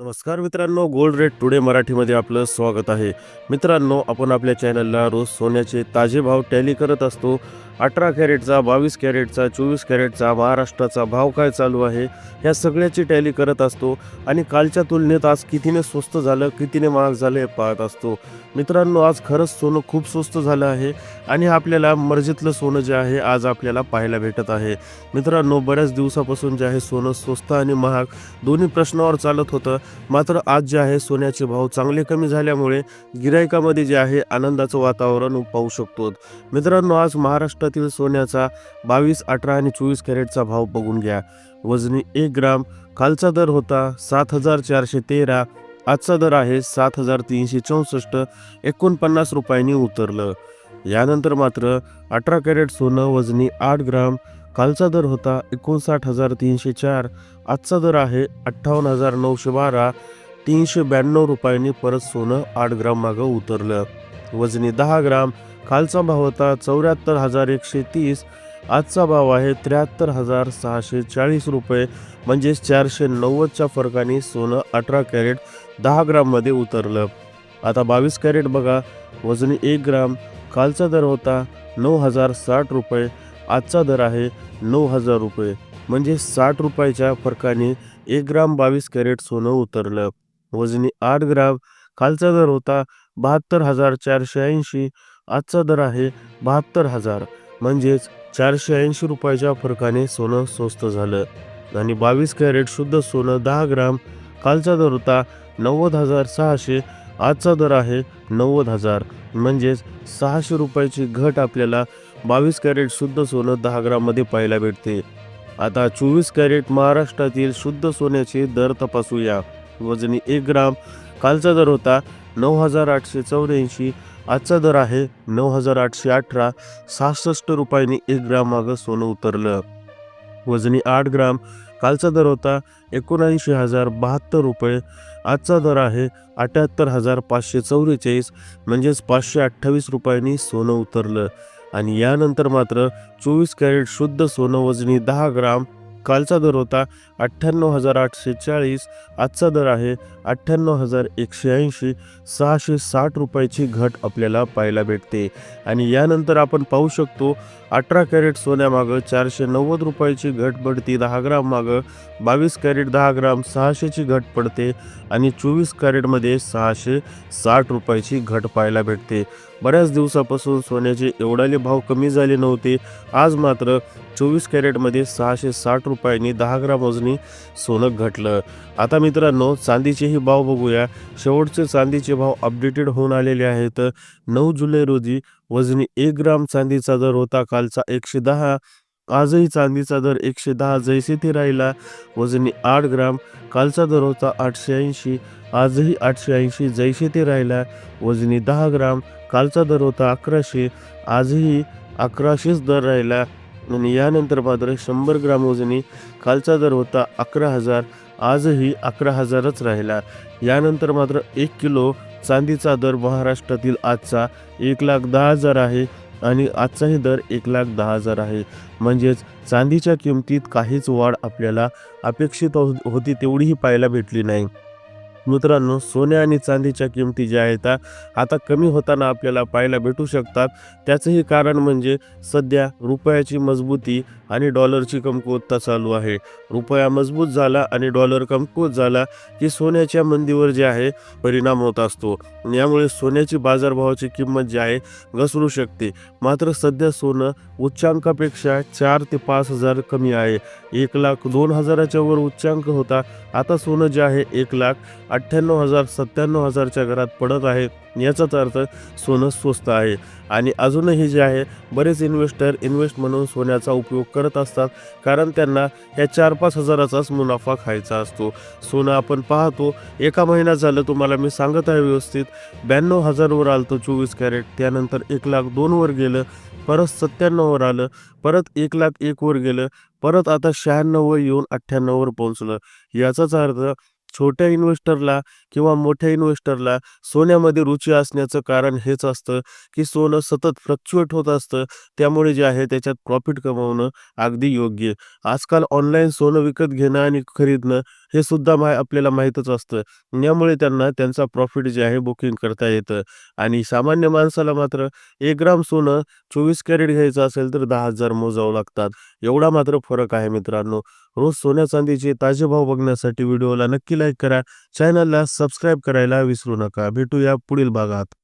नमस्कार मित्रांनो gold rate today मराठीमध्ये आपलं स्वागत आहे. मित्रांनो आपण आपल्या चॅनलला रोज सोन्याचे ताजे भाव टॅली करत असतो. अठरा कॅरेटचा बावीस कॅरेटचा चोवीस कॅरेटचा महाराष्ट्राचा भाव काय चालू आहे ह्या सगळ्याची टॅली करत असतो आणि कालच्या तुलनेत आज कितीने स्वस्त झालं कितीने महाग झालं हे पाहत असतो. मित्रांनो आज खरंच सोनं खूप स्वस्त झालं आहे आणि आपल्याला मर्जीतलं सोनं जे आहे आज आपल्याला पाहायला भेटत आहे. मित्रांनो बऱ्याच दिवसापासून जे आहे सोनं स्वस्त आणि महाग दोन्ही प्रश्नावर चालत होतं. मात्र आज जे आहे सोन्याचे भाव चांगले कमी झाल्यामुळे गिरायकामध्ये जे आहे आनंदाचं वातावरण पाहू शकतो मित्रांनो आज महाराष्ट्रातील सोन्याचा बावीस अठरा आणि चोवीस कॅरेटचा भाव बघून घ्या. वजनी एक ग्राम खालचा दर होता सात हजार चारशे तेरा आजचा दर आहे सात हजार तीनशे चौसष्ट एकोणपन्नास रुपयांनी उतरलं. यानंतर मात्र अठरा कॅरेट सोनं वजनी आठ ग्राम कालचा दर होता एकोणसाठ हजार तीनशे चार आजचा दर आहे अठ्ठावन्न हजार नऊशे बारा तीनशे ब्याण्णव रुपयांनी परत सोनं आठ ग्राम मागं उतरलं. वजनी दहा ग्राम कालचा भाव होता चौऱ्याहत्तर हजार एकशे तीस आजचा भाव आहे त्र्याहत्तर हजार सहाशे चाळीस रुपये म्हणजेच चारशे नव्वदच्या फरकाने सोनं अठरा कॅरेट दहा ग्राममध्ये उतरलं. आता बावीस कॅरेट बघा वजनी एक ग्राम कालचा दर होता नऊ हजार साठ रुपये आजचा दर आहे नऊ हजार रुपये. म्हणजे साठ रुपयाच्या फरकाने एक ग्राम बावीस कॅरेट सोनं उतरलं. वजनी आठ ग्राम. कालचा दर होता बहात्तर हजार चारशे ऐंशी. आजचा दर आहे बहात्तर हजार. म्हणजेच चारशे ऐंशी रुपयाच्या फरकाने सोनं स्वस्त झालं. आणि बावीस कॅरेट शुद्ध सोनं दहा ग्राम. कालचा दर होता नव्वद हजार सहाशे. आजचा दर आहे नव्वद हजार. म्हणजेच सहाशे रुपयाची घट आपल्याला बावीस कॅरेट शुद्ध सोनं दहा ग्राममध्ये पाहायला भेटते. आता चोवीस कॅरेट महाराष्ट्रातील शुद्ध सोन्याचे दर तपासूया. वजनी एक ग्राम. कालचा दर होता नऊ हजार आठशे चौऱ्याऐंशी. आजचा दर आहे नऊ हजार आठशे अठरा. सहासष्ट रुपयांनी एक ग्राम मागं सोनं उतरलं. वजनी आठ ग्राम. कालचा दर होता एकोणऐंशी हजार बहात्तर रुपये. आजचा दर आहे अठ्याहत्तर हजार पाचशे चौवेचाळीस म्हणजेच पाचशे अठ्ठावीस रुपयांनी सोनं उतरलं. आणि यानंतर मात्र चोवीस कॅरेट शुद्ध सोनं वजनी दहा ग्राम कालचा दर होता अठ्ठ्याण्णव हजार आठशे चाळीस आजचा दर आहे अठ्ठ्याण्णव हजार एकशे ऐंशी सहाशे साठ रुपयाची घट आपल्याला पाहायला भेटते. आणि यानंतर आपण पाहू शकतो अठरा कॅरेट सोन्यामागं चारशे नव्वद रुपयाची घट पडते दहा ग्राम मागं बावीस कॅरेट दहा ग्राम सहाशेची घट पडते आणि चोवीस कॅरेटमध्ये सहाशे साठ रुपयाची घट पाहायला भेटते. बऱ्याच दिवसापासून सोन्याचे एवढाले भाव कमी झाले नव्हते. आज मात्र चोवीस कॅरेटमध्ये सहाशे साठ रुपयांनी दहा ग्राम वजनी सोनं घटलं. आता मित्रांनो चांदीचेही भाव बघूया. शेवटचे चांदीचे भाव अपडेटेड होऊन आलेले आहेत. नऊ जुलै रोजी वजनी एक ग्राम चांदीचा दर होता. कालचा एकशे दहा आजही चांदीचा दर एकशे दहा जैसे ते राहिला. वजनी आठ ग्राम कालचा दर होता आठशे ऐंशी. आजही आठशे ऐंशी जैसे ते राहिला. वजनी दहा ग्राम कालचा दर होता अकराशे आजही अकराशेच दर राहिला. आणि यानंतर मात्र शंभर ग्राम वजनी कालचा दर होता अकरा हजार आजही अकरा हजारच राहिला. यानंतर मात्र एक किलो चांदीचा दर महाराष्ट्रातील आजचा एक लाख दहा हजार आहे आणि आजचाही दर एक लाख दहा हजार आहे. म्हणजेच चांदीच्या किमतीत काहीच वाढ आपल्याला अपेक्षित हो- होती तेवढीही पाहायला भेटली नाही. मित्रांनो सोन्या आणि चांदीच्या किमती ज्या आहेत आता कमी होताना आपल्याला पाहायला भेटू शकतात. त्याचंही कारण म्हणजे सध्या रुपयाची मजबूती आणि डॉलरची कमकुवतता चालू आहे. रुपया मजबूत झाला आणि डॉलर कमकुवत झाला की सोन्याच्या मंदीवर जे आहे परिणाम होत असतो. यामुळे सोन्याची बाजारभावाची किंमत जी आहे घसरू शकते. मात्र सध्या सोनं उच्चांकापेक्षा चार ते पाच हजार कमी आहे. एक लाख दोन हजाराच्या वर उच्चांक होता. आता सोनं जे आहे एक लाख अठ्ठ्याण्णव हजार सत्त्याण्णव हजारच्या घरात पडत आहे याचाच अर्थ सोनं स्वस्त आहे. आणि अजूनही जे आहे बरेच इन्व्हेस्टर इन्व्हेस्ट म्हणून सोन्याचा उपयोग करत असतात. कारण त्यांना ह्या चार पाच हजाराचाच मुनाफा खायचा असतो. सोनं आपण पाहतो एका महिन्यात झालं तुम्हाला मी सांगत आहे व्यवस्थित. ब्याण्णव हजारवर आलं तर चोवीस कॅरेट. त्यानंतर एक लाख दोनवर गेलं परत सत्त्याण्णववर आलं परत एक लाख एकवर गेलं परत आता शहाण्णववर येऊन अठ्ठ्याण्णववर पोहोचलं. याचाच अर्थ छोट्या इन्व्हेस्टरला किंवा मोठ्या इन्व्हेस्टरला सोन्यामध्ये रुची असण्याचं कारण हेच असतं की सोनं सतत फ्लक्च्युएट होत असतं. त्यामुळे जे आहे त्याच्यात प्रॉफिट कमवणं अगदी योग्य. आजकाल ऑनलाईन सोनं विकत घेणं आणि खरीदणं हे सुद्धा मा आपल्याला माहीतच असतं. यामुळे त्यांना त्यांचा प्रॉफिट जे आहे बुकिंग करता येतं. आणि सामान्य माणसाला मात्र एक ग्राम सोनं चोवीस कॅरेट घ्यायचं असेल तर दहा हजार मोजावं लागतात. एवढा मात्र फरक आहे मित्रांनो. रोज सोन्या चांदीचे ताजे भाव बघण्यासाठी व्हिडिओला नक्की लाईक करा. चॅनलला सबस्क्राईब करायला विसरू नका. भेटूया पुढील भागात.